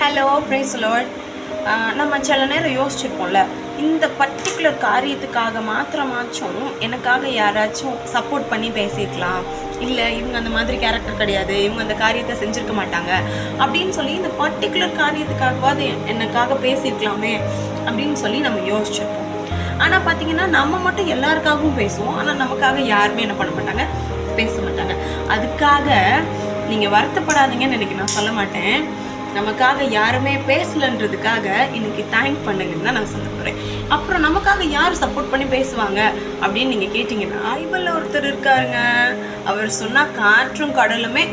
Hello price load நம்ம சில நேரம் யோசிச்சிருப்போம்ல இந்த பர்டிகுலர் காரியத்துக்காக மாத்திரமாச்சும் எனக்காக யாராச்சும் சப்போர்ட் பண்ணி பேசியிருக்கலாம். இல்லை இவங்க அந்த மாதிரி கேரக்டர் கிடையாது இவங்க அந்த காரியத்தை செஞ்சுருக்க மாட்டாங்க. அப்படின்னு சொல்லி இந்த பர்டிகுலர் காரியத்துக்காகவாது எனக்காக பேசியிருக்கலாமே அப்படின்னு சொல்லி நம்ம யோசிச்சிருப்போம். ஆனால் பார்த்தீங்கன்னா நம்ம மட்டும் எல்லாருக்காகவும் பேசுவோம். ஆனால் நமக்காக யாருமே என்ன பண்ண மாட்டாங்க பேச மாட்டாங்க. அதுக்காக நீங்கள் வருத்தப்படாதீங்கன்னு எனக்கு நான் சொல்ல மாட்டேன். நமக்காக யாருமே பேசலன்றதுக்காக இன்னைக்கு தேங்க் பண்ணுங்கன்னு தான் நான் சொல்ல போகிறேன் அப்புறம் நமக்காக யார் சப்போர்ட் பண்ணி பேசுவாங்க அப்படின்னு நீங்கள் கேட்டிங்கன்னா ஐபிளில் ஒருத்தர் இருக்காருங்க. அவர் சொன்னால் காற்றும் கடலுமே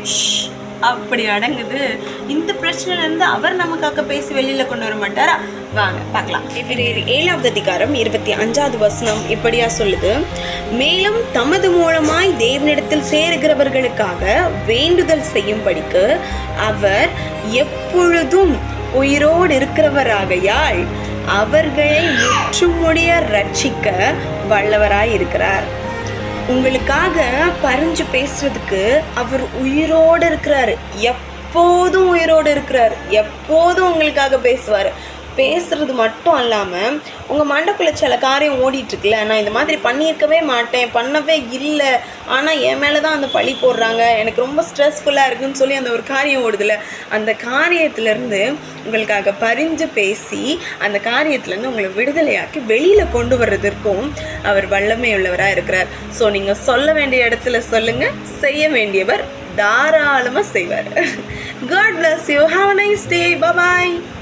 அப்படி அடங்குது. இந்த பிரச்சனையிலேருந்து அவர் நமக்காக பேசி வெளியில் கொண்டு வர மாட்டாரா? வாங்க பார்க்கலாம். ஏழாவது அதிகாரம் இருபத்தி அஞ்சாவது வசனம் இப்படியா சொல்லுது. மேலும் தமது மூலமாய் தேவனிடத்தில் சேருகிறவர்களுக்காக வேண்டுதல் செய்யும்படிக்கு அவர் எப்பொழுதும் உயிரோடு இருக்கிறவராகையால் அவர்களை முற்றுமுடிய ரட்சிக்க வல்லவராய் இருக்கிறார் உங்களுக்காக பறிஞ்சு பேசுறதுக்கு அவர் உயிரோடு இருக்கிறாரு. எப்போதும் உயிரோடு இருக்கிறார். எப்போதும் உங்களுக்காக பேசுவார். பேசுறது மட்டும் அல்லாமல் உங்கள் மண்டக்குள்ளே சில காரியம் ஓடிட்டுருக்குல்ல நான் இந்த மாதிரி பண்ணியிருக்கவே மாட்டேன் பண்ணவே இல்லை ஆனால் என் மேலே தான் அந்த பழி போடுறாங்க எனக்கு ரொம்ப ஸ்ட்ரெஸ்ஃபுல்லாக இருக்குன்னு சொல்லி அந்த ஒரு காரியம் ஓடுதுல அந்த காரியத்திலேருந்து உங்களுக்காக பரிஞ்சு பேசி அந்த காரியத்திலேருந்து உங்களை விடுதலையாக்கி வெளியில் கொண்டு வர்றதற்கும் அவர் வல்லமை உள்ளவராக இருக்கிறார். ஸோ நீங்கள் சொல்ல வேண்டிய இடத்துல சொல்லுங்கள் செய்ய வேண்டியவர் தாராளமாக செய்வார். God bless you have nice day day.